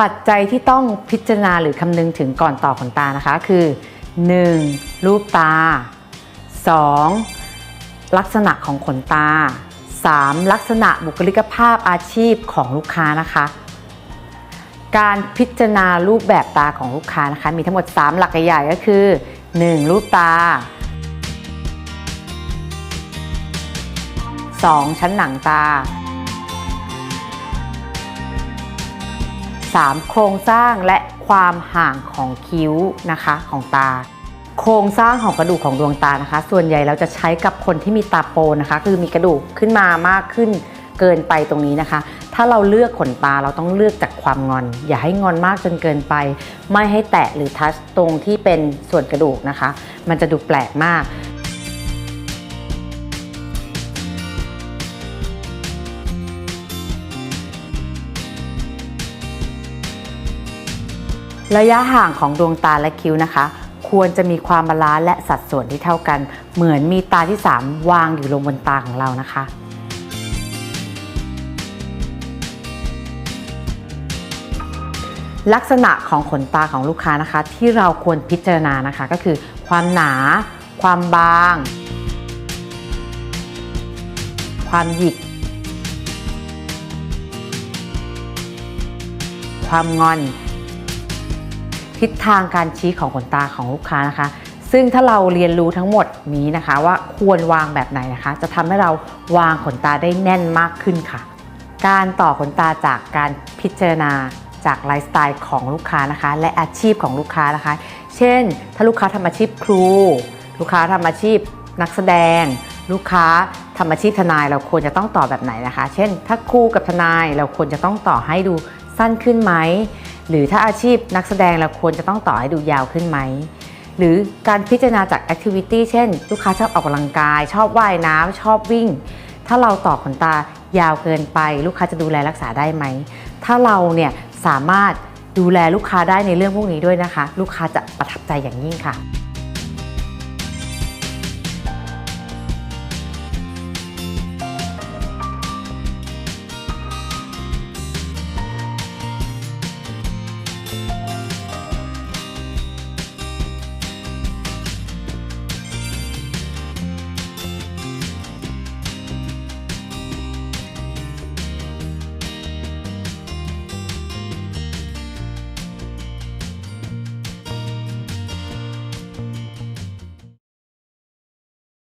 ปัจจัยที่ต้องพิจารณาหรือคำนึงถึงก่อนต่อขนตานะคะ คือ 1. รูปตา 2. ลักษณะของขนตา 3. ลักษณะบุคลิกภาพอาชีพของลูกค้านะคะ การพิจารณารูปแบบตาของลูกค้านะคะ มีทั้งหมด 3 หลักใหญ่ก็คือ 1. รูปตา 2. ชั้นหนังตา 3. โครงสร้างและความห่างของคิ้วนะคะของตา โครงสร้างของกระดูกของดวงตานะคะ ส่วนใหญ่เราจะใช้กับคนที่มีตาโปนนะคะ คือมีกระดูกขึ้นมามากขึ้นเกินไปตรงนี้นะคะ ถ้าเราเลือกขนตาเราต้องเลือกจากความงอน อย่าให้งอนมากจนเกินไป ไม่ให้แตะหรือทัชตรงที่เป็นส่วนกระดูกนะคะ มันจะดูแปลกมาก ระยะห่างของดวงตาและคิ้วนะคะ ควรจะมีความบาลานซ์และสัดส่วนที่เท่ากัน เหมือนมีตาที่ 3 วางอยู่ลงบนตาของเรานะคะ ลักษณะของขนตาของลูกค้านะคะ ที่เราควรพิจารณานะคะก็คือ ความหนา ความบาง ความหยิก ความงอน ทิศทางการชี้ของขนตาของลูกค้านะคะ ซึ่งถ้าเราเรียนรู้ทั้งหมดนี้นะคะ ว่าควรวางแบบไหนนะคะ จะทำให้เราวางขนตาได้แน่นมากขึ้นค่ะ การต่อขนตาจากการพิจารณาจากไลฟ์สไตล์ของลูกค้านะคะ และอาชีพของลูกค้านะคะ เช่น ถ้าลูกค้าทำอาชีพครู ลูกค้าทำอาชีพนักแสดง ลูกค้าทำอาชีพทนายเราควรจะต้องต่อแบบไหนนะคะ เช่น ถ้าครูกับทนายเราควรจะต้องต่อให้ดูสั้นขึ้นไหม หรือถ้าอาชีพนักแสดงเราควรจะต้องต่อให้ดูยาวขึ้นไหม หรือการพิจารณาจากแอคทิวิตี้เช่น ลูกค้าชอบออกกำลังกาย ชอบว่ายน้ำชอบวิ่ง ถ้าเราต่อขนตายาวเกินไป ลูกค้าจะดูแลรักษาได้ไหม ถ้าเราเนี่ยสามารถดูแลลูกค้าได้ในเรื่องพวกนี้ด้วยนะคะ ลูกค้าจะประทับใจอย่างยิ่งค่ะ